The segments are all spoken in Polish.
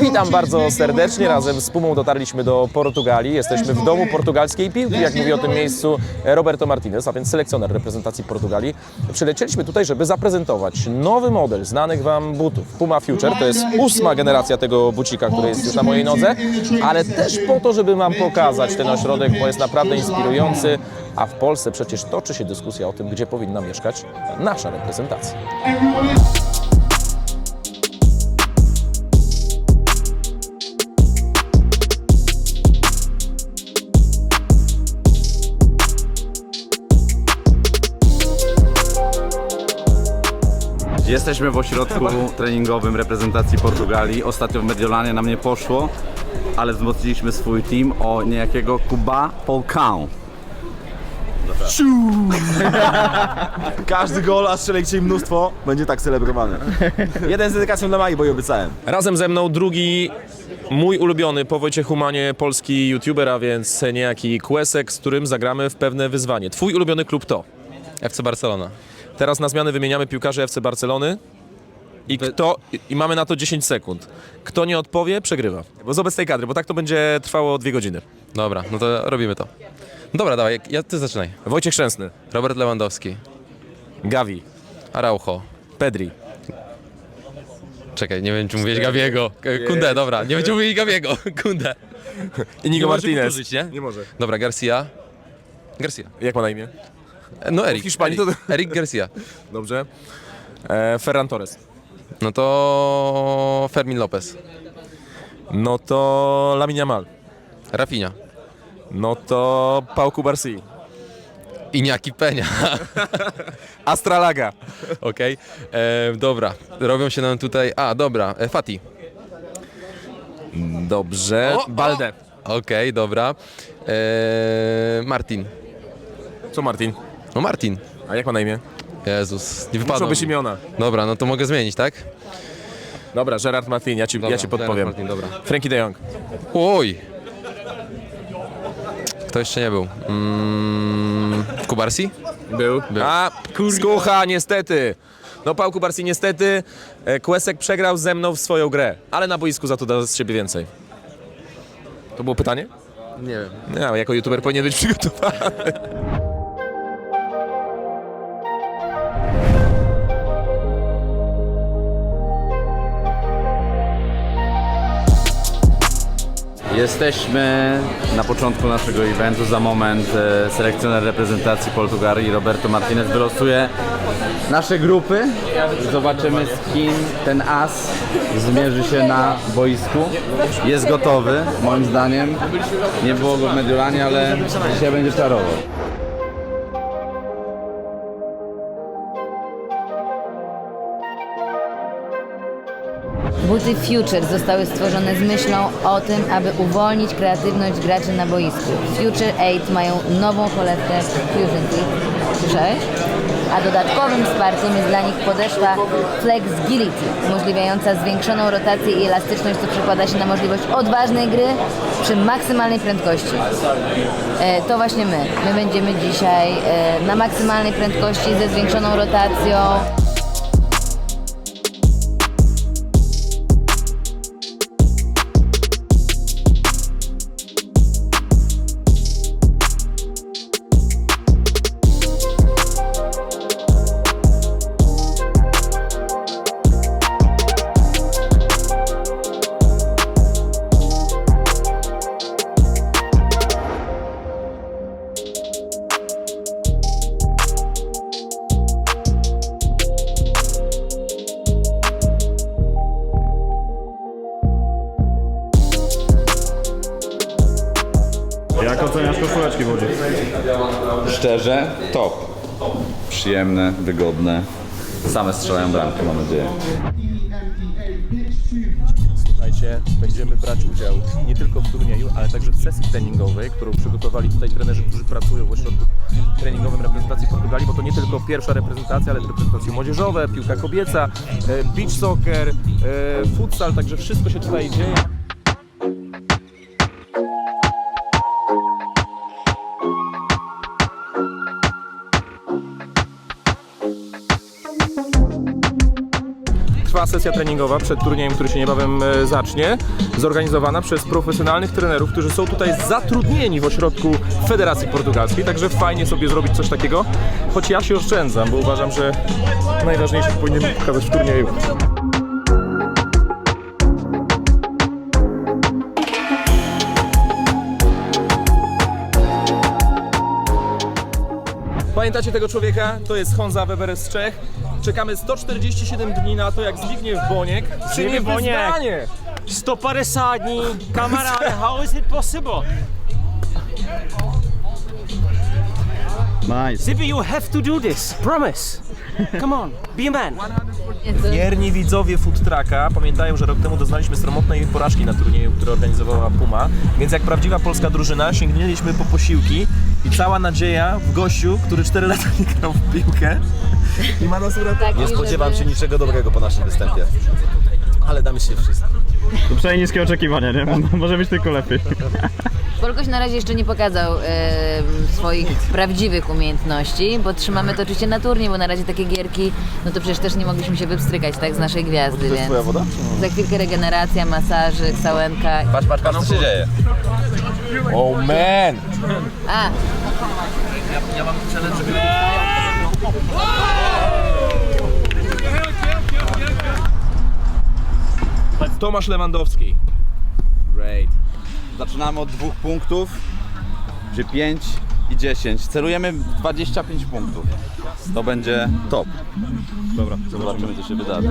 Witam bardzo serdecznie. Razem z Pumą dotarliśmy do Portugalii. Jesteśmy w domu portugalskiej piłki, jak mówi o tym miejscu Roberto Martinez, a więc selekcjoner reprezentacji Portugalii. Przylecieliśmy tutaj, żeby zaprezentować nowy model znanych Wam butów. Puma Future to jest ósma generacja tego bucika, który jest już na mojej nodze, ale też po to, żeby Wam pokazać ten ośrodek, bo jest naprawdę inspirujący. A w Polsce przecież toczy się dyskusja o tym, gdzie powinna mieszkać nasza reprezentacja. Jesteśmy w ośrodku treningowym reprezentacji Portugalii. Ostatnio w Mediolanie nam nie poszło, ale wzmocniliśmy swój team o niejakiego Kuba Polcão. Każdy gol, a strzelejcie im mnóstwo, będzie tak celebrowany. Jeden z dedykacją dla Mai, bo jej obiecałem. Razem ze mną drugi mój ulubiony po Wojciechu Humanie polski youtuber, a więc niejaki Kłesek, z którym zagramy w pewne wyzwanie. Twój ulubiony klub to? FC Barcelona. Teraz na zmianę wymieniamy piłkarzy FC Barcelony i kto, i mamy na to 10 sekund. Kto nie odpowie, przegrywa. Bo z obecnej kadry, bo tak to będzie trwało dwie godziny. Dobra, no to robimy to. Dobra, dawaj, ja, ty zaczynaj. Wojciech Szczęsny, Robert Lewandowski, Gavi, Araujo. Pedri, Czekaj, nie wiem czy mówić Gabiego. Kunde, dobra, nie będziemy mówić Gabiego. Kunde. Inigo Martinez. powtórzyć? Nie może. Dobra, Garcia. Garcia. Jak ma na imię? No Erik. W Hiszpanii Erik, to- Erik Garcia. Dobrze. E, Ferran Torres. No to Fermin Lopez. No to Lamine Yamal. Rafinha. No to Pau Cubarsí. Iñaki Peña. Astralaga. Okej. E, Dobra, robią się nam tutaj... A, dobra, e, Fati. Dobrze. O, o. Balde. Okej, dobra. E, Martin. Co Martin? No Martin. A jak ma na imię? Jezus, nie Muszą wypadło być mi. imiona. Dobra, no to mogę zmienić, tak? Dobra, Gerard Martin, ja ci, Dobra, ja ci podpowiem. Martin, dobra. Frankie de Jong. Oj! Kto jeszcze nie był? Mm, Kubarsi? Był. A, skucha, niestety. No Pał Kubarsi niestety. e, Kłesek przegrał ze mną w swoją grę, ale na boisku za to da z siebie więcej. To było pytanie? Nie wiem. Nie, jako youtuber powinien być przygotowany. Jesteśmy na początku naszego eventu. Za moment e, selekcjoner reprezentacji Portugalii Roberto Martinez wylosuje nasze grupy. Zobaczymy z kim ten as zmierzy się na boisku. Jest gotowy, moim zdaniem. Nie było go w Mediolanie, ale dzisiaj będzie czarował. Buty Future zostały stworzone z myślą o tym, aby uwolnić kreatywność graczy na boisku. Future 8 mają nową kolekcję Fusion Fit. Słyszałeś? A dodatkowym wsparciem jest dla nich podeszwa Flexgility, umożliwiająca zwiększoną rotację i elastyczność, co przekłada się na możliwość odważnej gry przy maksymalnej prędkości. E, to właśnie my. My będziemy dzisiaj e, na maksymalnej prędkości ze zwiększoną rotacją. Przyjemne, wygodne. Same strzelają bramki, mam nadzieję. Słuchajcie, będziemy brać udział nie tylko w turnieju, ale także w sesji treningowej, którą przygotowali tutaj trenerzy, którzy pracują w ośrodku treningowym reprezentacji Portugalii, bo to nie tylko pierwsza reprezentacja, ale reprezentacje młodzieżowe, piłka kobieca, e, beach soccer, e, futsal, także wszystko się tutaj dzieje. Sesja treningowa przed turniejem, który się niebawem e, zacznie, zorganizowana przez profesjonalnych trenerów, którzy są tutaj zatrudnieni w ośrodku Federacji Portugalskiej, także fajnie sobie zrobić coś takiego, choć ja się oszczędzam, bo uważam, że najważniejsze powinien pokazać w turnieju. Pamiętacie tego człowieka? To jest Honza Weber z Czech. Czekamy 147 dni na to, jak Zbigniew Boniek przyjmie Boniek. wyzwanie. 150 dní, kamaráde, how is it possible? Nice. Zippy, you have to do this, promise. Come on, be a man. Wierni widzowie Food Trucka pamiętają, że rok temu doznaliśmy sromotnej porażki na turnieju, który organizowała Puma, więc jak prawdziwa polska drużyna sięgnęliśmy po posiłki i cała nadzieja w gościu, który 4 lata nie grał w piłkę i ma nas uratować. Nie spodziewam się niczego dobrego po naszym występie. Ale damy się wszystko. To przynajmniej niskie oczekiwania, nie? Może być tylko lepiej. Polkoś na razie jeszcze nie pokazał e, swoich prawdziwych umiejętności, bo trzymamy to oczywiście na turniej, bo na razie takie gierki, no to przecież też nie mogliśmy się wypstrykać tak z naszej gwiazdy, więc Twoja woda? za chwilkę regeneracja, masażyk, sałenka. Patrz, patrz, patrz, co się dzieje. Oh man! A, Tomasz Lewandowski. Great. Zaczynamy od dwóch punktów, czy 5 i 10. Celujemy w 25 punktów. To będzie top. Dobra, zobaczymy co się wydarzy.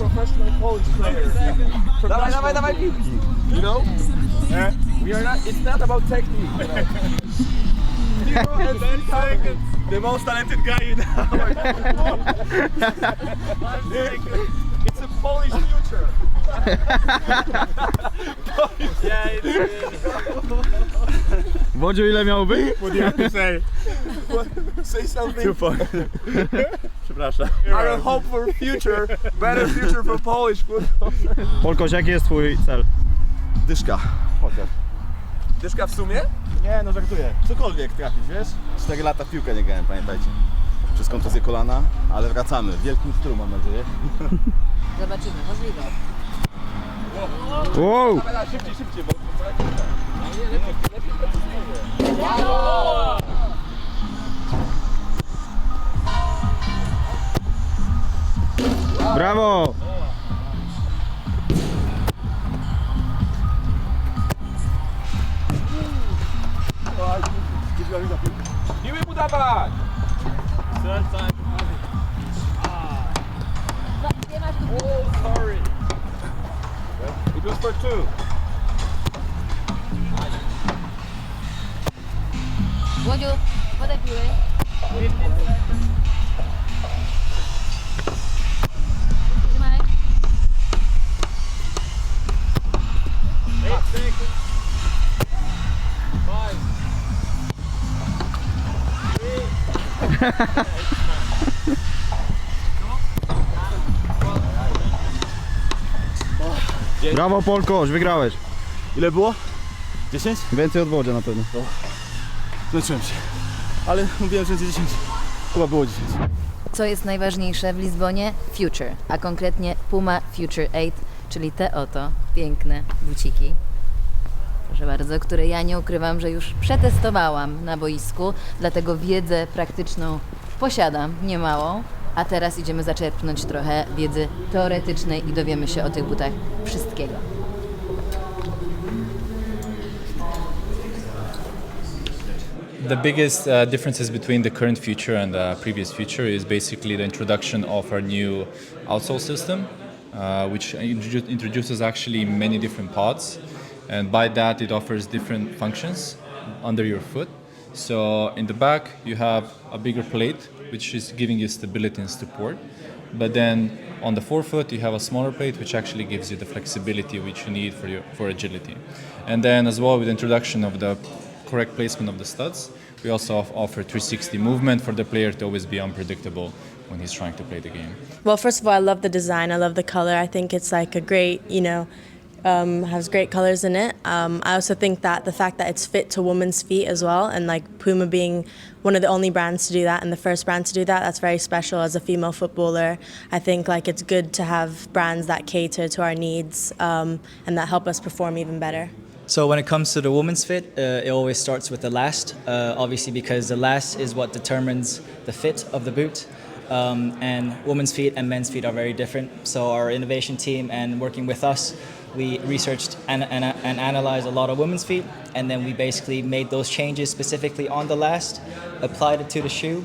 He's professional Polish player. Dawaj, dawaj, dawaj piłki. You know? Eh? We are not, it's not about technique. Zero and ten seconds. The most talented guy you know. it's a Polish future. yeah, it's, Wodziu, ile miał być? What do you have to say? say something. Two points. Przepraszam. I hope for future, better future for Polish football. Polkoś, jaki jest twój cel? Dyszka. Chociaż. Dyszka w sumie? Nie, no żartuję. Cokolwiek trafić, wiesz? 4 lata w piłkę nie grałem, pamiętajcie. Przez kontuzję kolana, ale wracamy. W wielkim stylu mam nadzieję. zobaczymy, możliwe. Wow! Szybciej, szybciej, bo... Brawo! Siły mu dawać! It was for two. Wodziu, podaj piły. Brawo Polkoś, wygrałeś. Ile było? 10? Więcej od Wodzia na pewno. Zmęczyłem się. Ale mówiłem, że będzie 10. Chyba było 10. Co jest najważniejsze w Lizbonie? Future, a konkretnie Puma Future 8, czyli te oto piękne buciki. Proszę bardzo, które ja nie ukrywam, że już przetestowałam na boisku, dlatego wiedzę praktyczną posiadam, niemałą. A teraz idziemy zaczerpnąć trochę wiedzy teoretycznej i dowiemy się o tych butach wszystkiego. The biggest uh, differences between the current future and the previous future is basically the introduction of our new outsole system, uh, which introdu- introduces actually many different pods, and by that it offers different functions under your foot. So in the back, you have a bigger plate, which is giving you stability and support. But then on the forefoot, you have a smaller plate, which actually gives you the flexibility which you need for your for agility. And then as well with the introduction of the correct placement of the studs, we also offer 360 movement for the player to always be unpredictable when he's trying to play the game. Well, first of all, I love the design. I love the color. I think it's like a great, you know, um, has great colors in it. Um, I also think that the fact that it's fit to women's feet as well, and like Puma being one of the only brands to do that and the first brand to do that, that's very special as a female footballer. I think like it's good to have brands that cater to our needs um, and that help us perform even better. So when it comes to the woman's fit, uh, it always starts with the last, uh, obviously because the last is what determines the fit of the boot. Um, and women's feet and men's feet are very different. So our innovation team and working with us, we researched and, and, and analyzed a lot of women's feet, and then we basically made those changes specifically on the last, applied it to the shoe,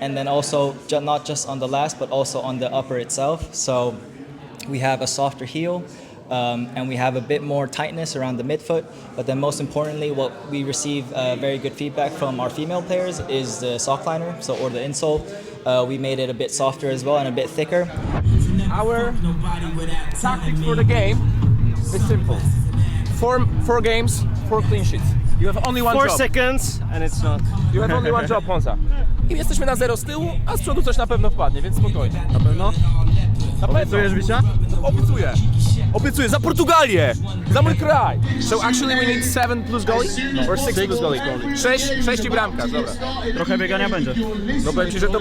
and then also not just on the last, but also on the upper itself. So we have a softer heel um, and we have a bit more tightness around the midfoot. But then, most importantly, what we receive uh, very good feedback from our female players is the sock liner, so or the insole. Uh, we made it a bit softer as well and a bit thicker. Our tactics for the game is simple. Four, four games, four clean sheets. You have only one Four job. seconds, and it's not. You have only one job, Honza. I jesteśmy na zero z tyłu, a z przodu coś na pewno wpadnie, więc spokojnie. Na pewno? Na pewno. Obiecujesz bicia? Obiecuję. Obiecuję, za Portugalię! Za mój kraj! So actually we need seven plus goalie? Or six, plus goalie? Sześć, sześć i bramka, dobra. Trochę biegania będzie. No powiem ci, że to...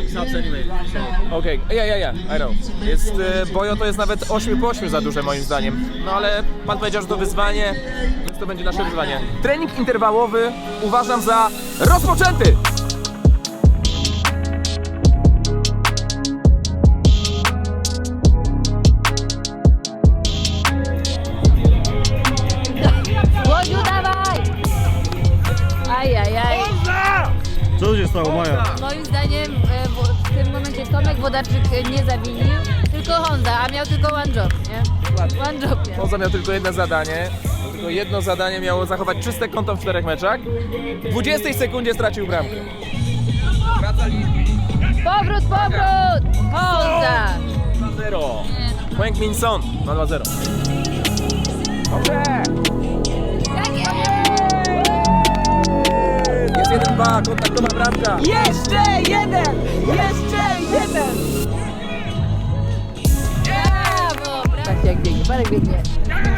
Okej, ja, ja, ja, I know. Jest, e, Bojo to jest nawet 8 po 8 za duże moim zdaniem. No ale pan powiedział, że to wyzwanie, więc to będzie nasze wyzwanie. Trening interwałowy uważam za rozpoczęty! Co się stało, Maja? Moim zdaniem e, w w tym momencie Tomek Wodarczyk e, nie zawinił, tylko Honda, a miał tylko one job, nie? One job miał. Poza miał tylko jedno zadanie. Tylko jedno zadanie miało zachować czyste konto w czterech meczach. W 20 sekundzie stracił bramkę. Powrót, powrót! Honda! 2-0. Wang Min Son na 2-0. Dobrze! Jest 1-2, kontaktowa bramka. Jeszcze jeden! Jeszcze jeden! Brawo! brawo. Tak jak biegnie, parek biegnie.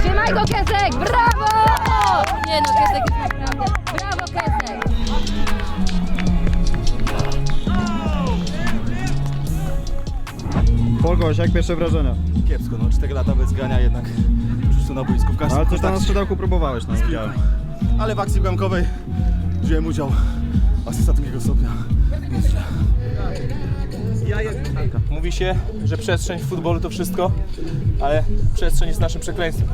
Trzymaj go Kesek, brawo! Nie no, Kesek jest naprawdę. Brawo Kesek! Polkoś, jak pierwsze wrażenia? Kiepsko, no 4 lata bez grania jednak już tu na boisku w każdym Ale coś tam na kontakcie. skrzydełku próbowałeś, no widziałem. Ale w akcji bramkowej wziąłem udział asysta drugiego stopnia. Nieźle. Mówi się, że przestrzeń w futbolu to wszystko, ale przestrzeń jest naszym przekleństwem.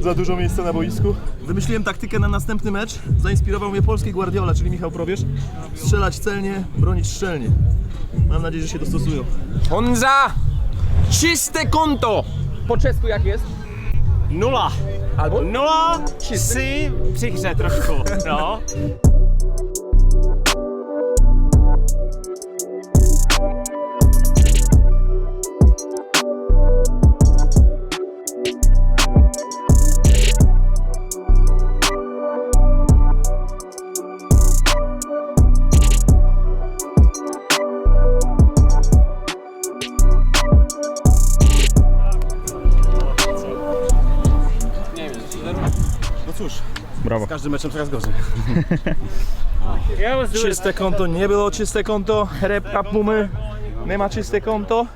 Za dużo miejsca na boisku. Wymyśliłem taktykę na następny mecz. Zainspirował mnie polski Guardiola, czyli Michał Probierz. Strzelać celnie, bronić szczelnie. Mam nadzieję, że się dostosują. Honza! Czyste konto! Po czesku jak jest? Nula! Albo? Nula si psychice trošku, no. Cóż, Brawo. z każdym meczem coraz gorzej. Czyste konto, nie było czyste konto. Repka Pumy, nie ma czyste konto.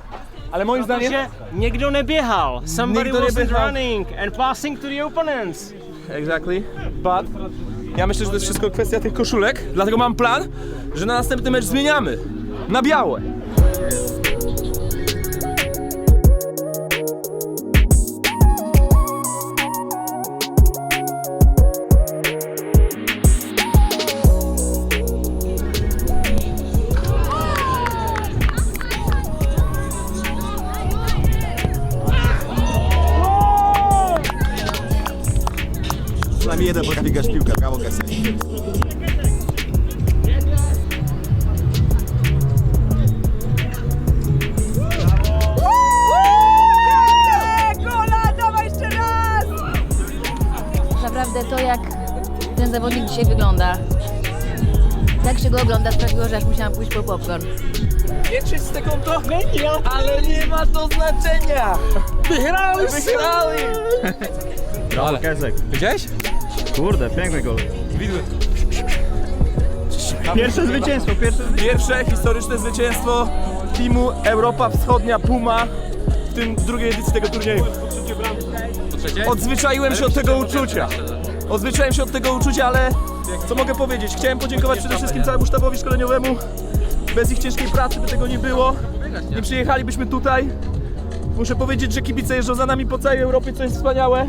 Ale moim zdaniem... Protože někdo neběhal. Somebody Nikdo wasn't neběhal. running and passing to the opponents. Exactly. But ja myślę, że to jest wszystko kwestia tych koszulek, dlatego mam plan, że na następny mecz zmieniamy na białe. Ten zawodnik dzisiaj wygląda. Tak się go ogląda sprawiło, że aż musiałam pójść po popcorn. Wieczyste konto? Nie, ale nie ma to znaczenia! Wygrali! Wygrali! Brawo, Kesek. Widziałeś? Kurde, piękny gol. Pierwsze zwycięstwo, pierwsze zwycięstwo. Pierwsze historyczne zwycięstwo teamu Europa Wschodnia Puma w tym drugiej edycji tego turnieju. Odzwyczaiłem się od tego uczucia. Odzwyczaiłem się od tego uczucia, ale co mogę powiedzieć? Chciałem podziękować przede wszystkim całemu sztabowi szkoleniowemu. Bez ich ciężkiej pracy by tego nie było. Nie przyjechalibyśmy tutaj. Muszę powiedzieć, że kibice jeżdżą za nami po całej Europie, co jest wspaniałe.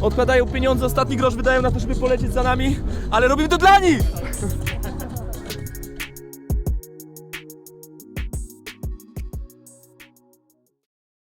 Odkładają pieniądze, ostatni grosz wydają na to, żeby polecieć za nami, ale robimy to dla nich!